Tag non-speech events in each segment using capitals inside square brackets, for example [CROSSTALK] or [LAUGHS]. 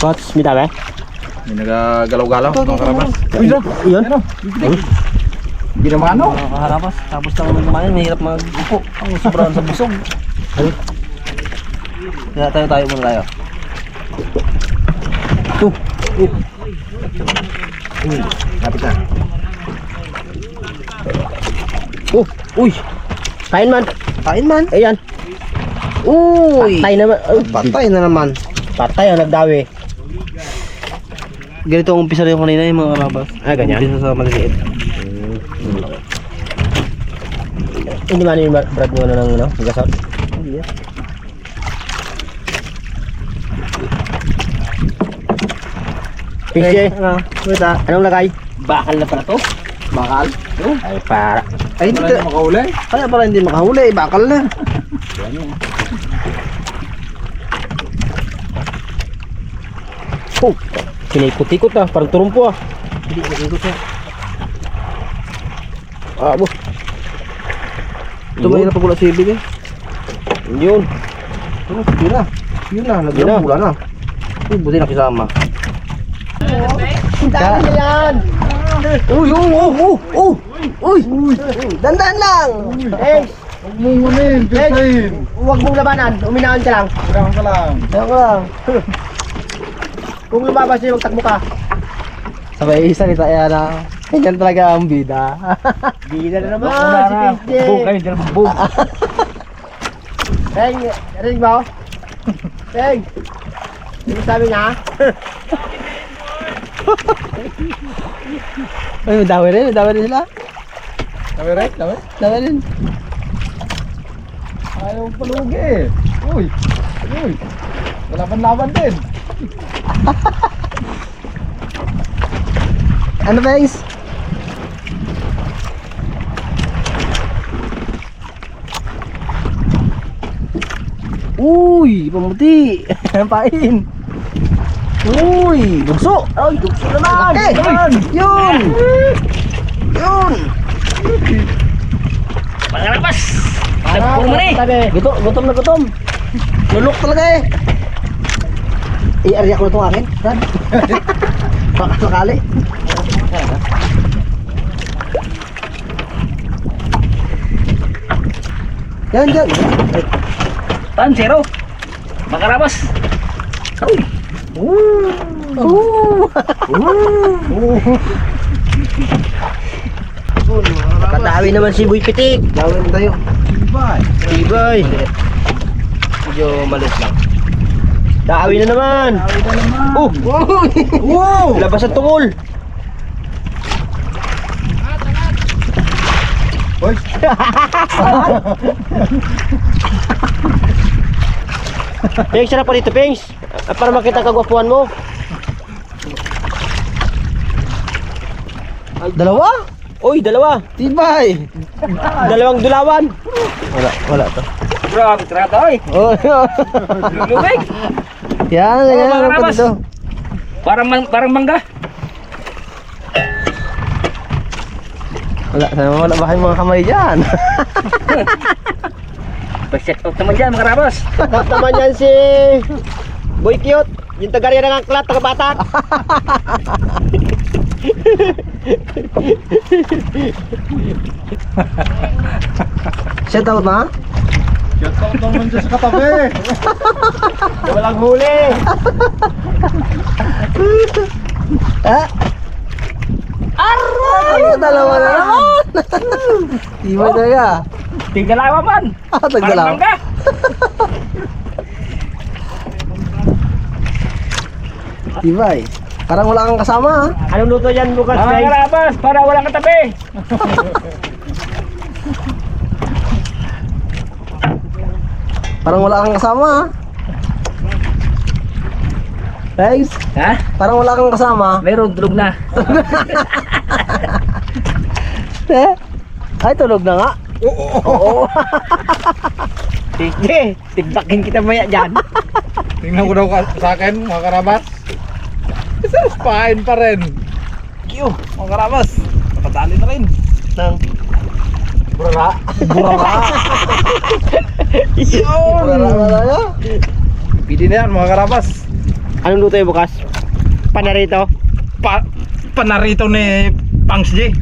Coach, may dami? May nagagalaw-galaw, mga karabas. Uy, yun? Hindi naman ano. Nakakaharapas. Tapos lang naman kumain, mahirap mag-upo. Ang sobrang sa busog. Kaya tayo tayo muna tayo. Ito. Lapit na. Oh, uy. Kain man. Kain man. Ayan. Uy! Patay naman. Ay, Patay na naman. patay ang nagdawi. Ganito ang umpisa rin yung kanina yung mga karabas. Ah, ganyan? Umpisa sa maliliit. Hindi man yung brad mo na ng ano, gasol. Fish Ano? Wait ah. Anong lagay? Bakal na pala to? Bakal? Ay, para. Ay, hindi na makahuli. Kaya pala hindi makahuli. Bakal na. Oh, sinikot-ikot ah. Parang turumpo ah. Hindi, ikot siya. Ah, bo. Ito mahirap pag wala sibig eh. Yun. Oh, yun na. Yun na. Yun na. Nagyan pula na. Uy, buti nakisama. Dami na yan. Uy, uy, uy, uy, uy, uy, dandan lang. Eh, Huwag mong unin, pisahin. huwag mong labanan. Uminahan ka lang. Kailangan ka lang. Kaya ko lang. [LAUGHS] Kung lumabas yun, magtakbo ka. Sabay salita yan na. Ganyan talaga ang bida. Di na naman si Pinche. Boom kayo dyan, boom. Teng, [LAUGHS] rinig mo? Teng. Ano sabi niya? [LAUGHS] Ay, madami rin, madami rin sila. Dami right, dami. Madami rin. Ayaw palugi. Uy, uy. Laban-laban din. [LAUGHS] Ano Ings? Uy, pamuti. [LAUGHS] Pain. Uy, bugso. Ay, dugso naman. Laki. Yun. Yun. Pangarabas. Tagpo mo ni. Gutom, gutom na gutom. Lulok talaga eh. I-area ko na itong akin. Brad. [LAUGHS] Baka sakali. Yan, yan. Tan, zero. Makarabas. Ooh. Katawi naman si Boy Pitik. Gawin tayo. Bye. Ibay. Medyo malis lang. Dawi na naman. Awit na naman. Oh, Wow! labas ang tungol. Uy, [LAUGHS] Pengs, sarap pa dito, Pengs. Ah, Para makita kagwapuan mo. Dalawa? Uy, dalawa. Tibay. Dalawang dulawan. Wala, wala to. Grabe, trata, oy. Oh, Lumig. yan, yan, mga yan. karabas. dito. Parang, man, parang mangga. Wala, sana wala ba kayong mga kamay dyan? [LAUGHS] Pa-set out naman dyan, mga karabas. Set [LAUGHS] naman yan si Boy Cute. Yung taga-riyan ng angklat, taga-batak. [LAUGHS] Shout out na? shout out naman dyan sa katabi. Walang huli. Ha? Aray! Dalawa na naman! Tibay talaga. Tigdalawa man. Ah, Parang tagdalaw. mangga. Tibay. Parang wala kang kasama ha? Anong luto yan bukas, Mga guys? karabas, para walang katabi. [LAUGHS] Parang wala kang kasama ha? Thanks. Ha? Parang wala kang kasama. Meron, tulog na. [LAUGHS] Eh? Ay, tulog na nga. Oo. Sige, tigbakin kita maya dyan. Tingnan ko daw ka- sa akin, mga karabas. Spine pa rin. Kiyo, mga karabas. Nakadali na rin. Nang Burara. burara. [LAUGHS] Yun! Burara talaga. Pili na yan, mga karabas. Anong luto yung bukas? Panarito? Pa panarito ni Pangs J.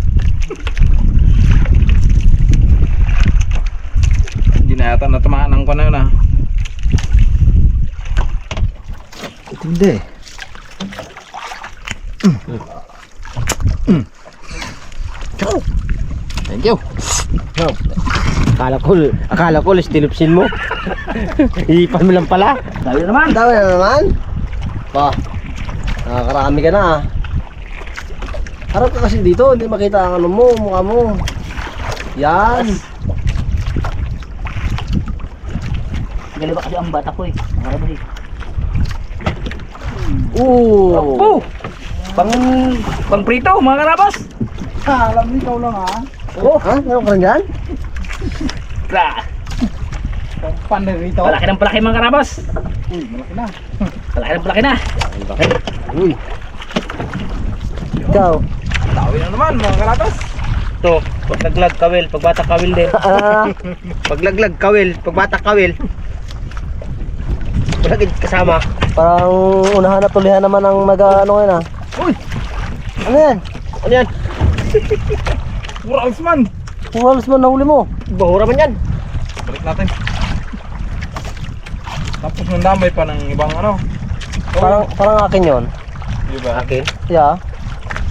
Hindi na yata natamaan ang na yun ah. Hindi. Thank you. Oh. Akala ko, akala ko listilupsin mo. [LAUGHS] Ipan mo lang pala. Dami na naman. Dami na naman. Pa. Nakakarami ka na ah. Harap ka kasi dito, hindi makita ang ano mo, mukha mo. Yan. Galing ba kasi ang bata ko eh. Marami eh. Oo. Oh! Pang, pang prito mga karabas. Ha, alam ni ikaw lang ah. Oh, ha? Meron ka rin dyan? Pra. Panarito. Palaki ng palaki mga karabas. Uy, malaki na. Palaki ng palaki na. Uy. Ikaw. Tawi na naman mga karatas. To, paglaglag kawil, pagbata kawil din. [LAUGHS] Paglaglag kawil, pagbata kawil. Palagid kasama. parang unahan at tulihan naman ang mag ano ngayon ah. Uy, Ano yan? Ano yan? [LAUGHS] Urals man. Halos man nahuli mo. Bahura man yan. Balik natin. Tapos nandamay pa ng ibang ano. Parang, parang akin yon. Di ba? Akin. Yeah.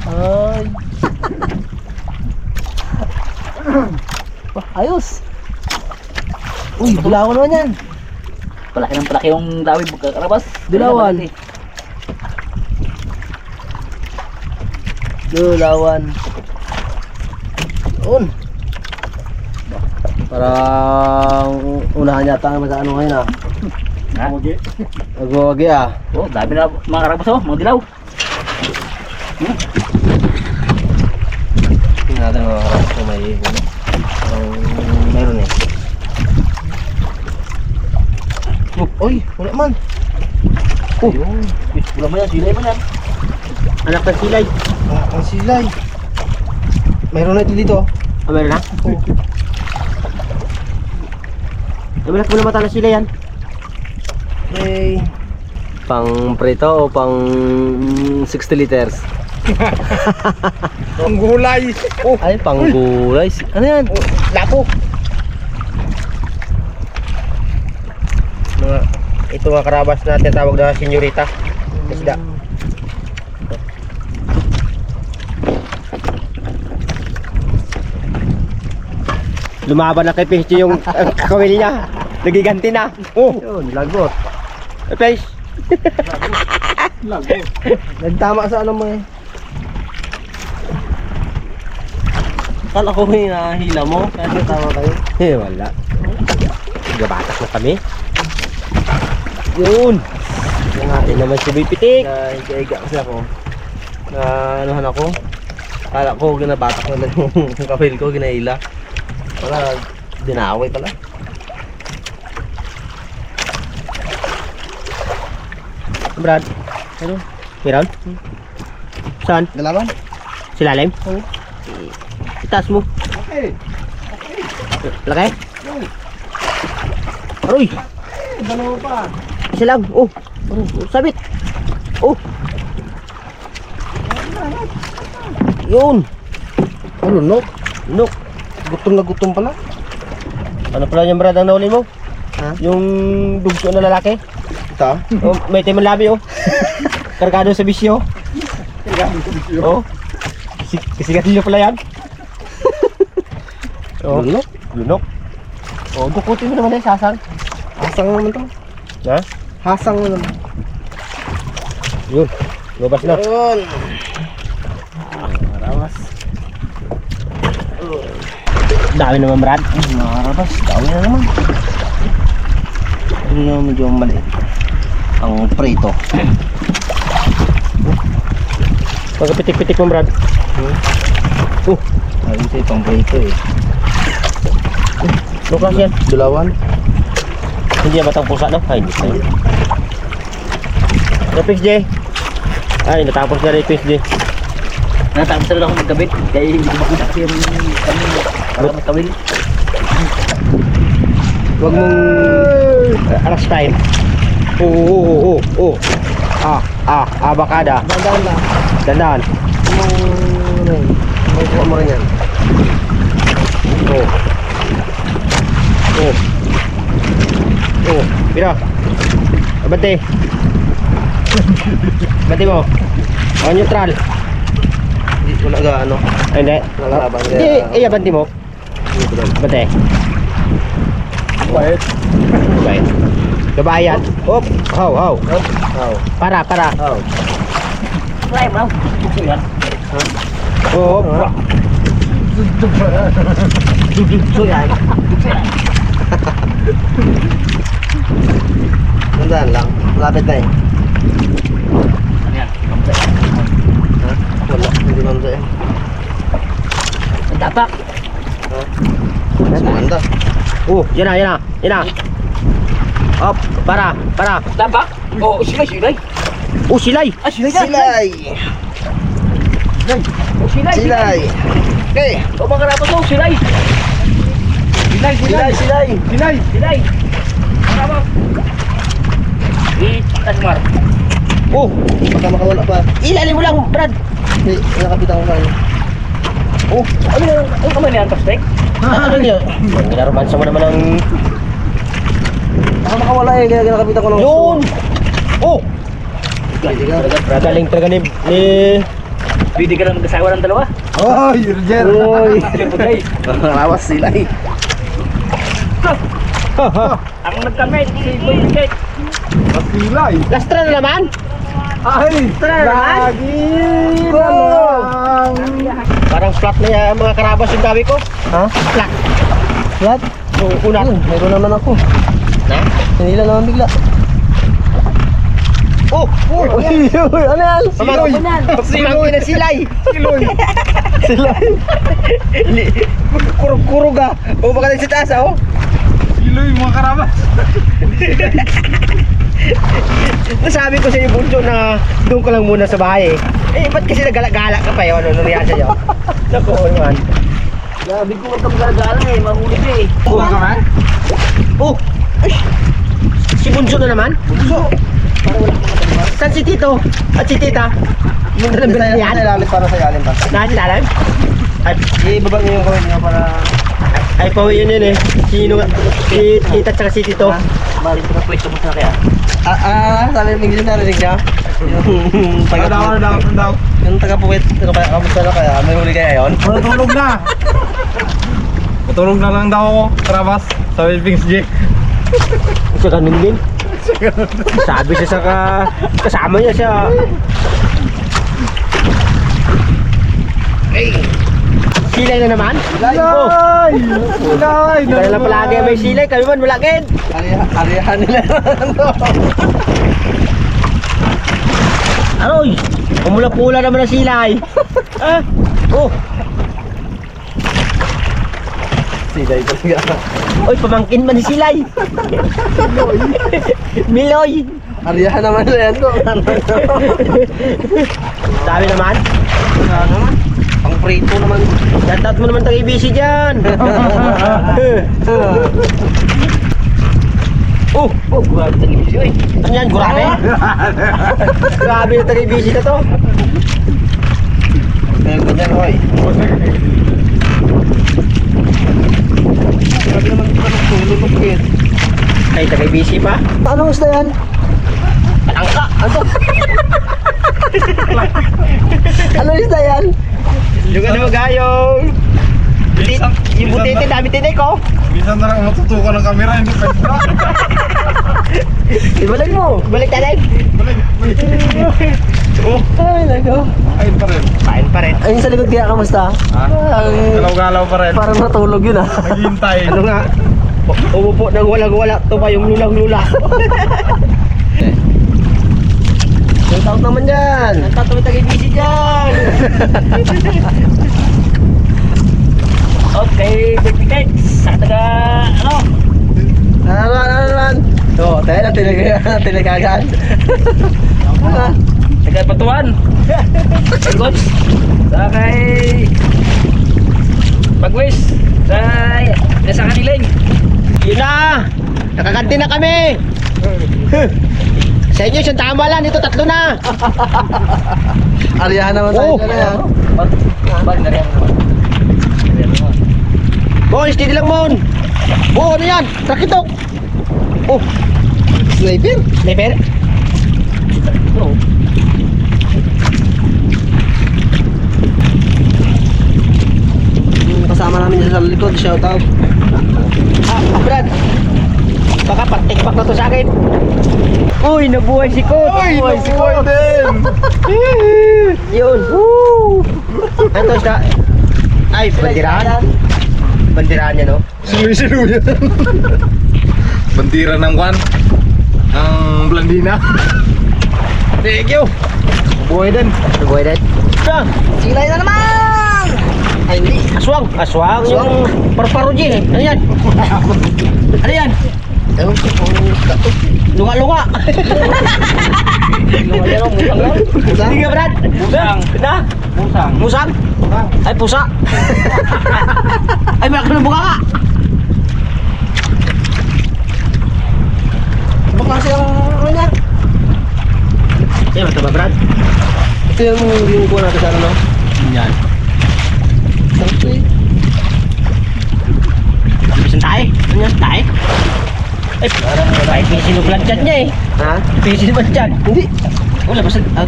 Ay. [CLEARS THROAT] Ayos. Uy, dilawan naman yan. Palaki ng palaki yung dawi mga karabas. Dilawan. Dilawan. Doon. Parang unahan yata ang nag-ano ngayon ah. Ha? Nagwawagi ah. Oh, dami na mga karabas oh, mga dilaw. Tingnan natin mga karap kung may ano. Parang meron eh. Oh, oy, wala man. Oh, wala man yan, silay man yan. Anak ng silay. Ah, ang silay. Mayroon na ito dito. Ah, meron na? Oo. Namalat mo na mata ng silay yan. Okay. Pang prito o pang 60 liters? [LAUGHS] Ang gulay. Oh, Ay, pang gulay. Ano yan? Lapo. Mga, ito mga karabas natin tawag na senyorita. Isda. Lumaban na kay Pesci yung uh, kawil niya. Nagiganti na. Oh, Yun, lagot. eh, Pesci. Nagtama sa ano mo eh. Kala ko may nahila mo, kaya nagtama kayo. Eh, wala. Gabatak na kami. Yun. Yung atin naman si Boy Pitik. Naiga kasi ako. Na anuhan ako. Kala ko ginabatak na lang [LAUGHS] yung kapil ko, ginaila. Wala, dinaway pala. Brad. Ano? Meron? Saan? Dalaman? Silalim? Oo. Itaas mo. okay. Laki? Aroy! Dalawa pa. Isa lang. Oh. Oh, sabit. Oh. Yun. Ano, no? Look. Gutom na gutom pala. Ano pala yung Brad ang nahuli mo? Ha? Yung dugso na lalaki? Ito? Oh, may timon labi oh. Kargado sa bisyo. Oh. Kasi kasigatilyo pala yan. [LAUGHS] oh. Lunok? Lunok. Oh, dukutin mo naman eh, sasang. Hasang naman to. Ha? Hasang naman. Yun. Lumabas na. Yun. Dami naman, Brad. Marabas, dami na naman. Ano na medyo maliit. Ang prito. Pagkapitik-pitik mo, Brad. Oh, Ayun ito pang prito eh. Lukas yan. Dulawan. Hindi yan batang pusa, no? Ay, hindi pa yun. Repix J. Ay, natapos na Repix J. Natapos na lang ako magkabit. Kaya hindi ko makita kasi yung kami para magkawil. Huwag mong uh, aras time. Oo, oo, oo, oo. Ah, ah, abakada. Dandan lang. Dandan. Yun, may kuha yan. Oh. Oh. Oh, mira. Abante. Abante mo. Oh, neutral. Hindi, wala ga, ano. Ay, hindi. Nalalaban. Hindi, eh, abante mo. Abante. Quiet. Okay. Kabayan. Op. How, how. How? Para, para. How? Ay, bro. Gusto yan. Oh, Gusto yan. Dandan lang. Lapit na eh. Yan. Ha? Wala. Hindi man eh. Ang tapak. Mas maganda. Oh, yan na, yan na. Yan na. Op, para, para. Tapak? Oh, silay, silay. Oh, silay. Ah, silay. Silay! Oh, silay. Silay! Okay. Oh, mga karabas mo, silay. Silay, Silay, silay! Sinay! Silay. Karabas. Itas mar. Oh, Baka makawala pa. ilalim mo lang, Brad. Hindi, nakapitan ko lang. Oh, Ano yan? Ano ka man yan, Tostek? ano niya? Ginaromansa mo naman ang... Baka makawala eh, kaya nakapitan ko lang. Yun! Oh! Galing talaga ni... ni... Pwede ka lang mag-asawa ng dalawa. Oy, Roger! Uy! Siyempre, [LAUGHS] Lawas silay. ang nagkamit, si Boy Kate. Masilay! Lastra na naman? Ay! Lagi na lang! Parang flat na yan, mga karabas yung gabi ko. Ha? Flat. Flat? Yung una. Yun, mayroon naman ako. Na? Hindi lang naman bigla. Oh! Oh! Uy, uy, ano yan? Pamangkin Pamangkin na silay! Siloy! Silay. Kurog-kurog ah! O baka na sa taas ah, oh! Siloy mga karabas! [LAUGHS] [LAUGHS] Nasabi ko sa iyo, Bunso, na doon ka lang muna sa bahay eh. Eh, ba't kasi nagala-gala ka pa yun? Ano nangyari sa'yo? [LAUGHS] Naku, naman. Grabe ko huwag ka magagala eh, mahuli ka eh. Oh! Oh! Ay! Si Bunso na naman? Bunso! Saan si Tito? At si Tita? Yung dalang Sa bilang yan? ilalim para sa ilalim pa. Nasa ilalim? Ay, Ibabag niyo yung kawin niyo para... ay pawi yun yun eh. Sino? Si Tita at si Tito. Balik ko na pwesto mo sa kaya. Ah, ah, sabi ng English narinig niya. [LAUGHS] Yung Ano daw, ano daw, ano daw? Yung taga-puwit, ano kaya, kamusta na kaya? May huli kaya yun? Matulog na! [LAUGHS] Matulog na lang daw ako, karabas. Sabi Pings J. Siya ganun din. Sabi siya sa ka... kasama niya siya. Silay na naman? Silay! Silay! Ikaw na lang palagi may silay, kami man malakid. Ariha- Arihan nila ano? Aroy! Pumula-pula naman ang silay. [LAUGHS] ah? Oh, Silay talaga. oy, pamangkin man ni silay. [LAUGHS] Miloy. Arihan naman na yan to. Sabi [LAUGHS] naman, Ano naman? Prito naman. Shoutout mo naman tang ABC dyan. [LAUGHS] oh, Oh, grabe tang ibig eh. ano yan? [LAUGHS] Grabe? Grabe tang ABC na to. Kaya ganyan, hoy. Grabe naman ito ng tulog ng kit. Ay, tang ABC pa? Anong isda yan? Palangka. Ano? [LAUGHS] Anong isda yan? Yung ano gayong... Butit, yung butete, dami tinik ko. Minsan na lang matutukan ng camera, hindi pa [LAUGHS] Ibalik mo. Ibalik talag. Balik, balik. Oh, Ay, nako. Ayun pa rin. pain pa rin. Ayun sa likod kaya, kamusta? Ha? Galaw-galaw pa rin. Parang natulog yun ah. Naghihintay. Ano nga? Umupo nang walang-wala. Yung lulang-lula. [LAUGHS] Shout out naman dyan. Nagtatawa tang ABC dyan. Okay, Kate. Sa taga, ano? Ano ano naman? Oo, tayo na tinag- [LAUGHS] tinagagan. Ah, Taga Patuan. [LAUGHS] Gods. Sa kay... Pagwis. Sa... Nasa kaniling. Yun na! Nakakanti na kami! [LAUGHS] Sa inyo, isang tama lang. Dito, tatlo na. [LAUGHS] Ariyahan naman tayo Oh. na yan. Bag naman. Naman. Mon, steady lang, Mon. Oh, ano yan? Rakitok. Oh, Sniper? sniper. Kasama namin sa likod, shout out. Ah, Brad. Baka patikpak na to sa akin. Uy, nabuhay si Kot. Uy, Nabuhay si nabuhay Kot. din! [LAUGHS] Yun. Woo! Ito sa... Ay, bandirahan. Bandirahan niya, no? Sinuy-sinuy [LAUGHS] yan. Bandira ng kwan. Ang Blandina. [LAUGHS] Thank you. Buhay din. Nabuhay din. Silay na naman! Ay, hindi. aswang. Aswang. Yung parparo G. eh. Ano yan? Ano yan? Ewan ko kung. Lunga-lunga. Musang ka, Brad. Musang. Na? Musang. Musang? Ay, pusa. Ay, malaki ng buka ka. Baka kasi ang ano niya. Eh, mata ba, Brad? Ito yung yung kuha natin sa ano, no? Yan. Sangko eh. Bisan tayo. Ano yan? Tayo? Ay, ay, pisin mo planchad niya eh. Ha? Pisin mo planchad. Hindi. Wala, basta... Uh,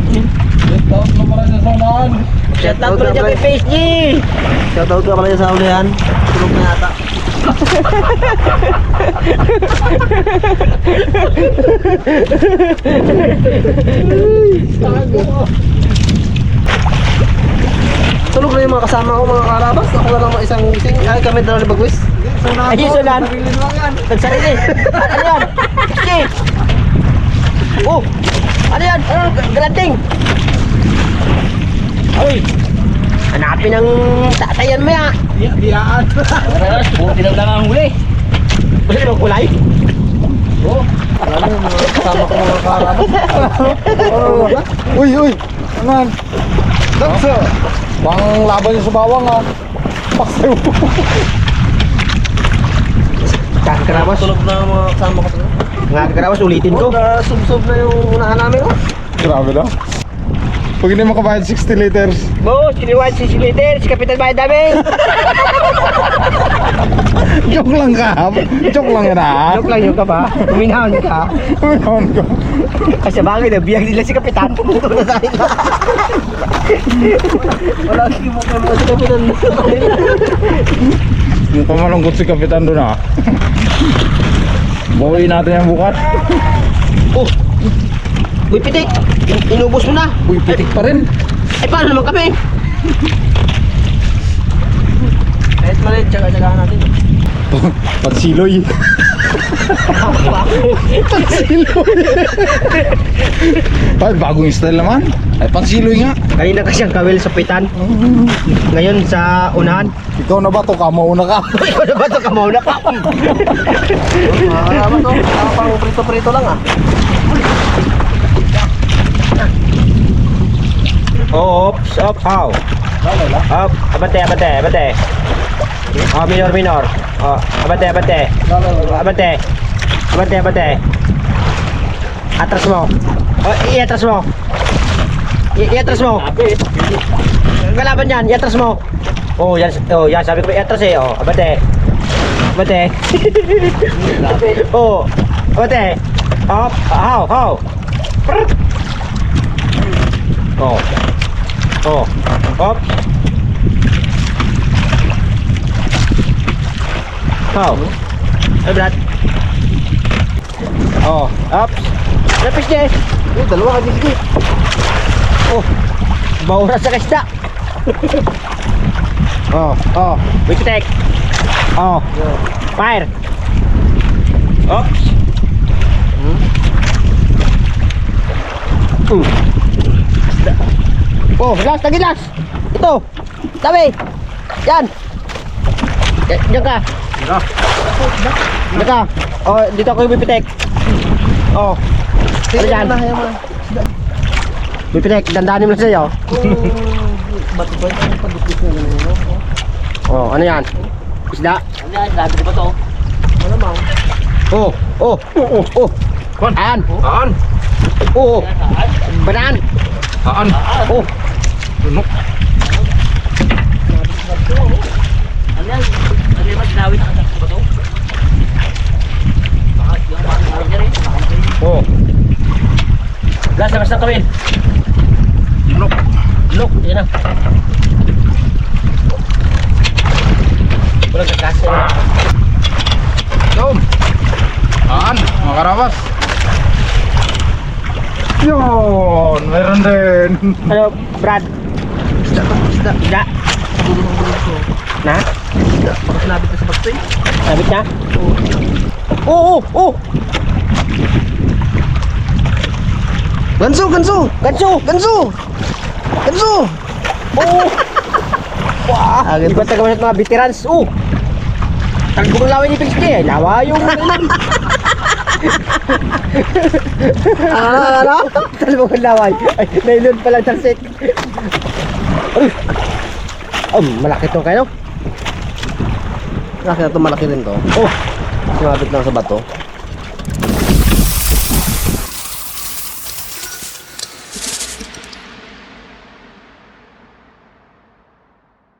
Shout na pala sa sonan. Shout out pala dyan kay PSG. Shout out ka pala sa ulihan. Tulog na yata. Tulog na yung mga kasama ko mga karabas. Ako na lang isang gising. Ay kami dalawa ni Bagwis. Ay, yung sulan. Nagsarili. Ano yan? PSG. Oh! Ano yan? Ano? Galanting. Uy! Hanapin ang tatayan mo ya. Biyaan. Puro dilaw lang ang huli. Basta yung kulay. Wala na yung mga kasama ko mga karabas. [LAUGHS] Uy, uy. Anan. That's Pang laban yung sa bawang ah. Paksayo. Kakarawas. Tulog na mga kasama ko. Nga kakarawas, ulitin ko. Oh, sub-sub na yung unahan namin. Oh. Grabe na. Pag hindi makabayad 60 liters. Boss, kiniwan si Slater, si Kapitan Bayad namin. [LAUGHS] Joke lang ka. Joke lang yan ah. Joke lang yun ka ba? Uminahon ka. Uminon ko. Kasi bagay na biyag nila si Kapitan. Pumunta na sa akin. Wala sige mo mga si Kapitan. Si doon ah. Bawi natin yung bukat. Oh! Uy, pitik! In- inubos mo na! Uy, pitik pa rin. Ay, paano naman kami? Kahit maliit, tsaga-tsagahan natin. Pagsiloy. Ay, bagong style naman. Ay, pangsiloy nga. Kanina kasi ang kawil sa pitan. Ngayon sa unahan. Ikaw na ba to? Kamo una ka. [LAUGHS] Uy, ano ba ito? Kamauna. Mga karaman to. Tama pang prito-prito lang ah. Oops, up, how? Up, abante, abante, abante. Oh, minor, minor. Oh, abante, abante. Abante. Abante, abante. Atras mo. Oh, i-atras mo. I- i-atras mo. Kalaban yan, i-atras mo. Oh, yan, oh, yan, sabi ko i-atras eh. Oh, abante. Abante. oh, abante. Up, how, how. Oh. Oh. Up. How? Ay, Brad. Oh, up. Lapis niya. Eh, dalawa ka sige. Oh. Baura sa kasda. oh, oh. Wait take. Oh. Fire. Oops. Hmm. Uh. Oh, last, lagi last. Ito. Tabi. Yan. Yan, yan ka. Yan ka. Oh, dito ako yung bipitek. Oh. Ano yan? Bipitek, dandanin mo na sa'yo. [LAUGHS] Ba't ba yung padukis na ganun yun? Oh, ano yan? Isda. Ano yan, labi ko ba to? Ano mang? Oh, oh, oh, oh. Ayan. Saan? Oo. Banaan. Saan? Oh. Tunok. Ano yan? Ano yan? Ginawit ang sa bato? Baka yung mga rin. Oh. Gas, labas na kawin. Tunok. Look, yan na. Walang gas. Tom. Saan? Mga karabas. Yun, meron din. Ano, Brad? Isda to, isda. Isda. Na? Isda. Baka sinabit na sa bato eh. Sabit na? Oo, oo, oo. Ganso, ganso! Ganso! Ganso! Ganso! Oo. Wah, Agad iba taga mga veterans. Oo. Tagbong laway ni Pilski. Lawa yung [LAUGHS] Ah, ano? Talbong laway. Ay, nailun pala talsik. Uy. Oh, malaki to kayo. Laki na to, malaki rin to. Oh, Sinabit lang sa bato.